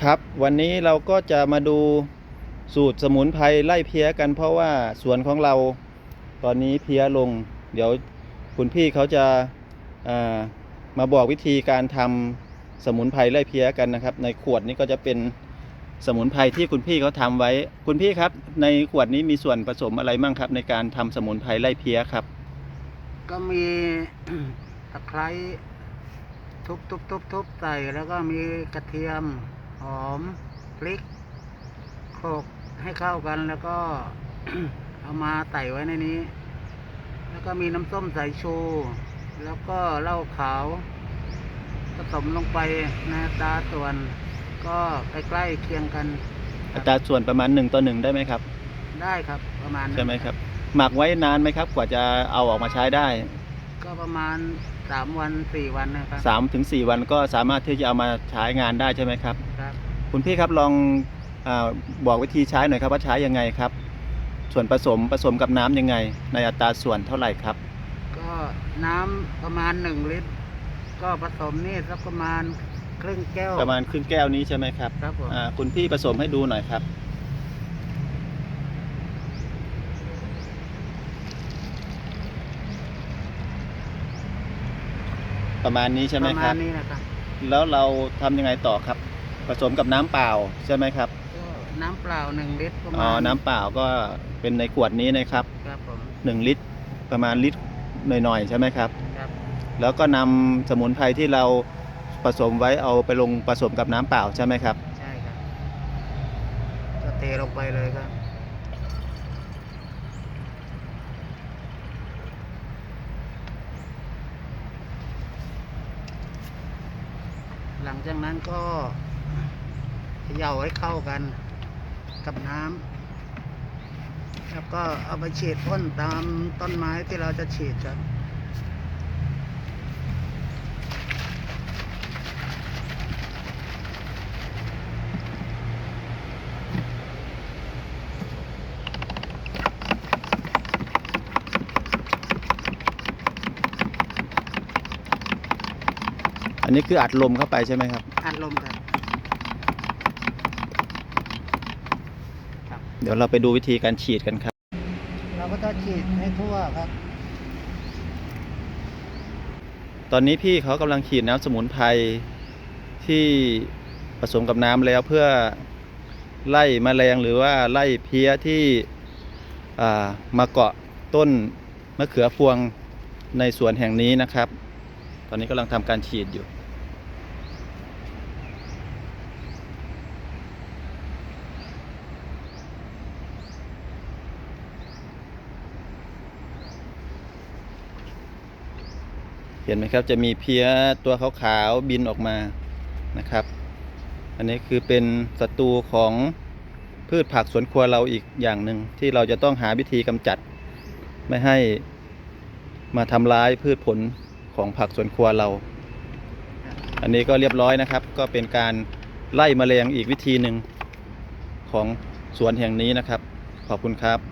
ครับวันนี้เราก็จะมาดูสูตรสมุนไพรไล่เพี้ยกัน เพราะว่าสวนของเราตอนนี้เพี้ยลง เดี๋ยวคุณพี่เขาจะามาบอกวิธีการทำสมุนไพรไล่เพี้ยกันนะครับ ในขวดนี้ก็จะเป็นสมุนไพรที่คุณพี่เขาทำไว้ คุณพี่ครับ ในขวดนี้มีส่วนผสมอะไรบ้างครับ ในการทำสมุนไพรไล่เพี้ยครับ ก็มีตะไคร้ทุบทุบทุบทุบใส่แล้วก็มีกระเทียม หอมพริกโขลกให้เข้ากันแล้วก็เอามาใส่ไว้ในนี้ แล้วก็มีน้ำส้มสายชู แล้วก็เหล้าขาวผสมลงไปในอัตราส่วนก็ใกล้ๆเคียงกันอัตราส่วนประมาณ1ต่อ1ได้ไหมครับ ได้ครับประมาณนั้นใช่ไหมครับ หมักไว้นานไหมครับ กว่าจะเอาออกมาใช้ได้ ก็ประมาณสามวันสี่วันนะครับสามถึงสี่วันก็สามารถที่จะเอามาใช้งานได้ใช่ไหมครับ ครับคุณพี่ครับลองอาบอกวิธีใช้หน่อยครับว่าใช้ยังไงครับ ส่วนผสมผสมกับน้ำยังไง ในอัตราส่วนเท่าไหร่ครับ ก็น้ำประมาณหนึ่งลิตร ก็ผสมนี่สักประมาณครึ่งแก้ว ประมาณครึ่งแก้วนี้ใช่ไหมครับครับผมอ่าคุณพี่ผสมให้ดูหน่อยครับประมาณนี้ใช่ไหมประคมารัณบนี้นะครับ แล้วเราทำยังไงต่อครับ ผสมกับน้ำเปล่าใช่ไหมครับ ก็น้ำเปล่าหนึ่งลิตรประอ๋มาอณน้ำเปล่าก็เป็นในขวดนี้นะครับครับผมหนึ่งลิตรประมาณลิตรหน่อยๆใช่ไหมครับ ครับแล้วก็นำสมุนไพรที่เราผสมไว้เอาไปลงผสมกับน้ำเปล่าใช่ไหมครับ ใช่ครับก็เทลงไปเลยครับ หลังจากนั้นก็ เขย่าให้เข้ากันกับน้ำแล้วก็เอาไปฉีดพ่นตามต้นไม้ที่เราจะฉีดครับอันนี้คืออัดลมเข้าไปใช่ไหมครับ อัดลมครับครับ เดี๋ยวเราไปดูวิธีการฉีดกันครับ เราก็จะฉีดให้ทั่วครับ ตอนนี้พี่เขากำลังฉีดน้ำสมุนไพรที่ผสมกับน้ำแล้วเพื่อไล่แมลงหรือว่าไล่เพี้ยที่อ่ามาเกาะต้นมะเขือพวงในสวนแห่งนี้นะครับ ตอนนี้กำลังทำการฉีดอยู่ เห็นไหมครับจะมีเพี้ยตัวขาวๆบินออกมานะครับ อันนี้คือเป็นศัตรูของพืชผักสวนครัวเราอีกอย่างหนึ่งที่เราจะต้องหาวิธีกำจัด ไม่ให้มาทำร้ายพืชผลของผักสวนครัวเรา อันนี้ก็เรียบร้อยนะครับ ก็เป็นการไล่แมลงอีกวิธีหนึ่งของสวนแห่งนี้นะครับ ขอบคุณครับ